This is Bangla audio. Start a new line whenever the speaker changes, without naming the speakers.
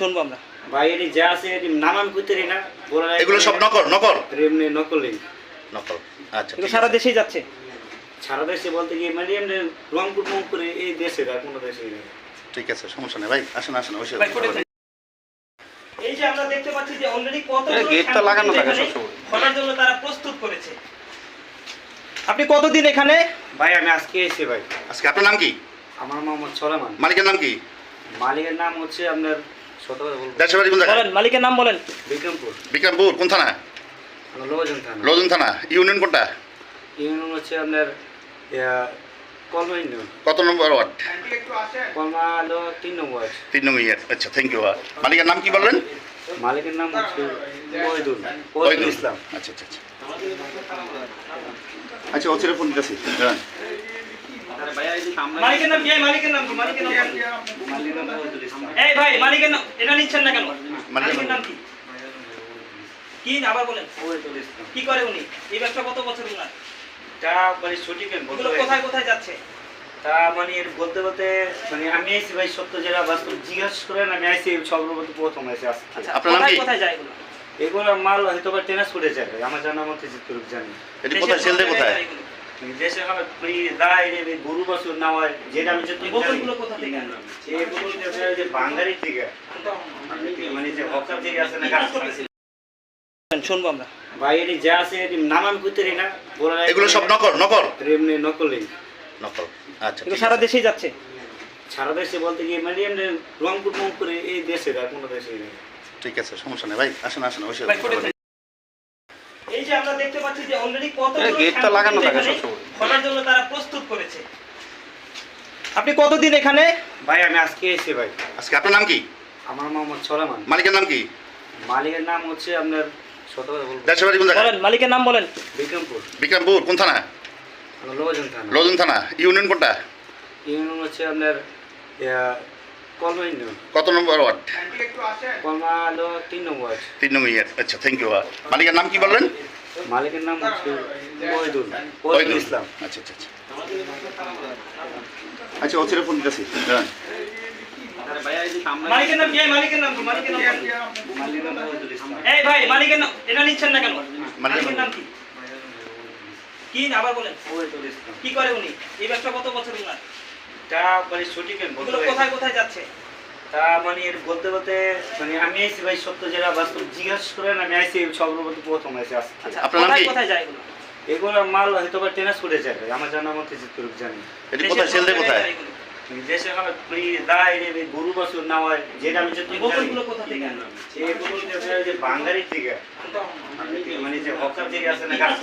শুনব আমরা।
ভাই এটি যা আছে এটি নাম আমি করতে না। বলে
এগুলো সব নকল নকল?
এমনি নকলই।
নকল আচ্ছা
সারা দেশেই যাচ্ছে।
সারা দেশে বলতে গিয়ে মানে এমনি রংপুর এই দেশের আর কোনো দেশে
ঠিক আছে সমস্যা নেই। ভাই আসেন আসেন অবশ্যই।
এই যে আমরা দেখতে পাচ্ছি যে অলরেডি কত
এই গেটটা লাগানো থাকে সবসময়।
খোলার জন্য তারা প্রস্তুত করেছে। আপনি কতদিন এখানে?
ভাই আমি আজকে এসেছি ভাই।
আজকে আপনার নাম কি?
আমার মোহাম্মদ সলামান।
মালিকের নাম কি?
মালিকের নাম হচ্ছে আপনার
দেশের বাড়ি কোন জায়গায়
বলেন মালিকের নাম বলেন।
বিক্রমপুর।
বিক্রমপুর কোন থানা?
লোকজন থানা।
লোজন থানা ইউনিয়ন কোনটা?
ইউনিয়ন হচ্ছে আপনার কলমা
কত নম্বর ওয়ার্ড?
তিন নম্বর
তিন নম্বর ইয়ার আচ্ছা থ্যাংক ইউ মালিকের নাম কি বললেন?
মালিকের নাম হচ্ছে ইসলাম।
আচ্ছা আচ্ছা আচ্ছা। আচ্ছা ওছিরে ফোন দিতেছি। দাঁড়ান।
মালিকের নাম কি? মালিকের নাম কি? মালিকের নাম বলেন।
মালিকের নাম ওয়েদুল ইসলাম
এই ভাই মালিকের নাম এটা নিচ্ছেন না কেন?
মালিকের
মালিকের নাম
নাম-
কি? কি আবার বলেন। কি করে উনি? এই ব্যবসা কত বছর উনার?
তা মানে সঠিক বলতে
এগুলো কোথায় কোথায় যাচ্ছে?
তা মানে বলতে বলতে মানে আমি আইসি ভাই সত্য যেটা বাস্তব জিজ্ঞাসা করেন আমি আইসি সর্বপ্রথম প্রথম
আচ্ছা
আপনার নাম
কোথায়
কি?
কোথায় যায় এগুলো?
এগুলো মাল হয়তো বা ট্রান্সপোর্টে যাবে আমার জানা মতে যেটুকু জানি।
এটি কোথায়? সেল দেয় কোথায়?
দেশে আমার ওই দায় রে গরু বছর না হয় যেটা আমি যেটুকু জানি
বোতলগুলো কোথা থেকে আনলো?
এই বোতল যে যে থেকে মানে যে হকার থেকে আছে না
শুনব আমরা।
ভাই এটি যা আছে এটি নাম আমি করতে না।
এগুলো সব নকল নকল?
এমনি নকলই
নকল। আচ্ছা
সারা। দেশেই যাচ্ছে।
সারা দেশে বলতে গিয়ে মানে এমনি রংপুর মংপুরে এই দেশের আর কোনো দেশে নেই।
ঠিক আছে সমস্যা নেই। ভাই আসেন আসেন অবশ্যই
ভাই, করে দেন। এই যে আমরা দেখতে পাচ্ছি যে অলরেডি কত
গেটটা লাগানো থাকে সবসময়।
জন্য তারা প্রস্তুত করেছে। আপনি কতদিন এখানে?
ভাই আমি আজকে এসেছি ভাই।
আজকে আপনার নাম কি?
আমার মোহাম্মদ সলামান।
মালিকের নাম কি?
মালিকের নাম হচ্ছে আপনার
বলেন। মালিকের নাম বলেন।
বিক্রমপুর।
বিক্রমপুর কোন থানা?
থানা।
লোজন থানা। ইউনিয়ন কোনটা?
ইউনিয়ন হচ্ছে আপনার
কত নম্বর ওয়ার্ড?
কলমা তিন নম্বর
তিন নম্বর আচ্ছা থ্যাংক ইউ মালিকের নাম কি বললেন?
মালিকের নাম হচ্ছে
ওই
ওয়েদুল ইসলাম।
আচ্ছা আচ্ছা আচ্ছা। আচ্ছা ওছিরে ফোন দিতেছি। দাঁড়ান।
মালিকের নাম কি? মালিকের নাম মালিকের নাম বলেন।
মালিকের নাম ওয়েদুল ইসলাম।
এই ভাই মালিকের নাম এটা নিচ্ছেন না কেন?
মালিকের
নাম কি? কি আবার বলেন?
ওয়েদুল
কি করে উনি? এই ব্যবসা কত বছর উনার?
তা মানে না।
কোথায় কোথায় যাচ্ছে?
তা মানে বলতে বলতে মানে আমি আইসি ভাই সত্য যেটা বাস্তব জিজ্ঞাসা করেন আমি আইসি সর্বপ্রথম প্রথম আইসি
আচ্ছা
আপনার নাম কি?
কোথায় যায় এগুলো?
এগুলো মাল হয়তো বা যাবে আমার জানা মতে জানি।
এটি কোথায়? সেল কোথায়?
মানে দেশে আমার ওই দায় রে গরু বছর না হয় যেটা আমি যেটুকু জানি।
কোথা থেকে আনলো?
এই বোতল যে যে বাঙালির থেকে মানে যে হকার থেকে আছে না গাছ